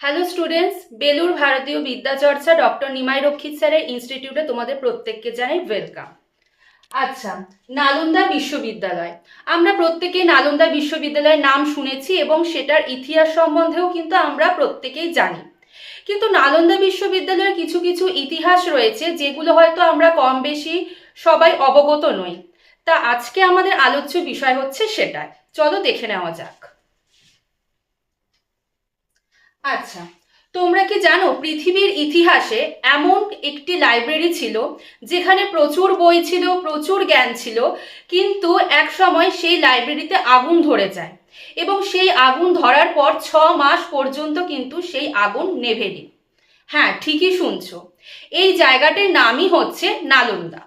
Hello students Belur ভারতীয় বিদ্যাচর্চা doctor Nimai রক্ষিত স্যারের ইনস্টিটিউটে তোমাদের প্রত্যেককে জানাই ওয়েলকাম আচ্ছা নালন্দা বিশ্ববিদ্যালয় আমরা প্রত্যেকেই নালন্দা বিশ্ববিদ্যালয়ের নাম শুনেছি এবং সেটার ইতিহাস সম্বন্ধেও কিন্তু আমরা প্রত্যেকেই জানি। কিন্তু নালন্দা বিশ্ববিদ্যালয়ের কিছু কিছু ইতিহাস রয়েছে যেগুলো হয়তো আমরা কম বেশি সবাই অবগত নই। তা আজকে আমাদের আলোচ্য বিষয় হচ্ছে সেটাই। চলো দেখে নেওয়া যাক। আচ্ছা তোমরা কি জানো পৃথিবীর ইতিহাসে এমন একটি লাইব্রেরি ছিল যেখানে প্রচুর বই ছিল, প্রচুর জ্ঞান ছিল, কিন্তু এক সময় সেই লাইব্রেরিতে আগুন ধরে যায় এবং সেই আগুন ধরার পর ছ মাস পর্যন্ত কিন্তু সেই আগুন নেভেনি। হ্যাঁ ঠিকই শুনছো। এই জায়গাটির নামই হচ্ছে নালন্দা।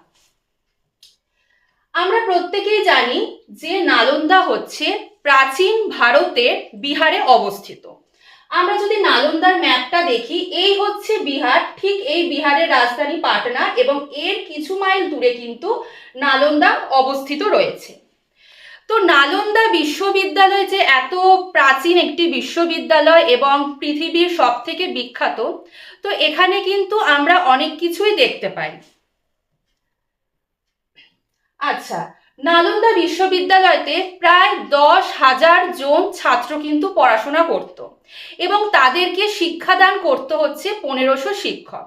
আমরা প্রত্যেকেই জানি যে নালন্দা হচ্ছে প্রাচীন ভারতের বিহারে অবস্থিত। আমরা যদি নালন্দার ম্যাপটা দেখি, এই হচ্ছে বিহার, ঠিক এই বিহারের রাজধানী পাটনা এবং এর কিছু মাইল দূরে কিন্তু নালন্দা অবস্থিত রয়েছে। তো নালন্দা বিশ্ববিদ্যালয় যে এত প্রাচীন একটি বিশ্ববিদ্যালয় এবং পৃথিবীর সব থেকে বিখ্যাত, তো এখানে কিন্তু আমরা অনেক কিছুই দেখতে পাই। আচ্ছা নালন্দা বিশ্ববিদ্যালয়তে প্রায় দশ হাজার জন ছাত্র কিন্তু পড়াশোনা করত। এবং তাদেরকে শিক্ষাদান করতে হচ্ছে পনেরোশো শিক্ষক।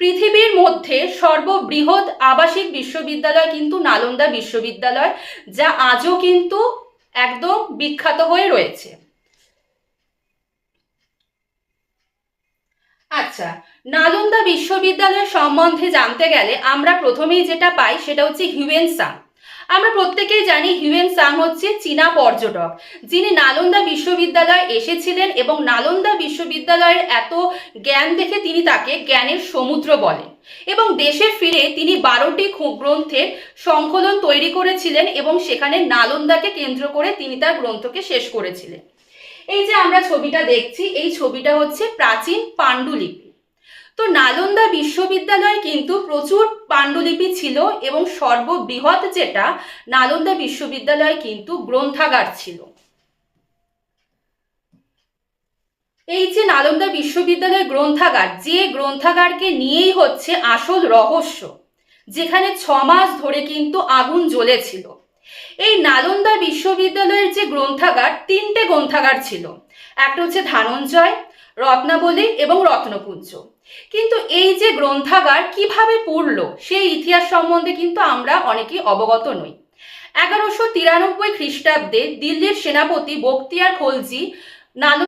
পৃথিবীর মধ্যে সর্ববৃহৎ আবাসিক বিশ্ববিদ্যালয় কিন্তু নালন্দা বিশ্ববিদ্যালয়, যা আজও কিন্তু একদম বিখ্যাত হয়ে রয়েছে। আচ্ছা নালন্দা বিশ্ববিদ্যালয় সম্বন্ধে জানতে গেলে আমরা প্রথমেই যেটা পাই সেটা হচ্ছে হিউয়েন সাং আমরা প্রত্যেকেই জানি হিউয়েন সাং হচ্ছে চীনা পর্যটক, যিনি নালন্দা বিশ্ববিদ্যালয়ে এসেছিলেন এবং নালন্দা বিশ্ববিদ্যালয়ের এত জ্ঞান দেখে তিনি তাকে জ্ঞানের সমুদ্র বলেন এবং দেশে ফিরে তিনি বারোটি গ্রন্থের সংকলন তৈরি করেছিলেন এবং সেখানে নালন্দাকে কেন্দ্র করে তিনি তার গ্রন্থকে শেষ করেছিলেন। এই যে আমরা ছবিটা দেখছি, এই ছবিটা হচ্ছে প্রাচীন পাণ্ডুলিপি। তো নালন্দা বিশ্ববিদ্যালয় কিন্তু প্রচুর পাণ্ডুলিপি ছিল এবং সর্ববৃহৎ যেটা নালন্দা বিশ্ববিদ্যালয় কিন্তু গ্রন্থাগার ছিল। এই যে নালন্দা বিশ্ববিদ্যালয়ের গ্রন্থাগার, যে গ্রন্থাগারকে নিয়েই হচ্ছে আসল রহস্য, যেখানে ছ মাস ধরে কিন্তু আগুন জ্বলেছিল। এই নালন্দা বিশ্ববিদ্যালয়ের যে গ্রন্থাগার, তিনটে গ্রন্থাগার ছিল। একটা হচ্ছে ধানঞ্জয় রত্নাবলী এবং রত্নপুঞ্জ। কিন্তু এই যে গ্রন্থাগার কীভাবে পড়ল, সেই ইতিহাস সম্বন্ধে কিন্তু আমরা অনেকেই অবগত নই। এগারোশো তিরানব্বই খ্রিস্টাব্দে দিল্লির সেনাপতি বক্তিয়ার খলজি নাল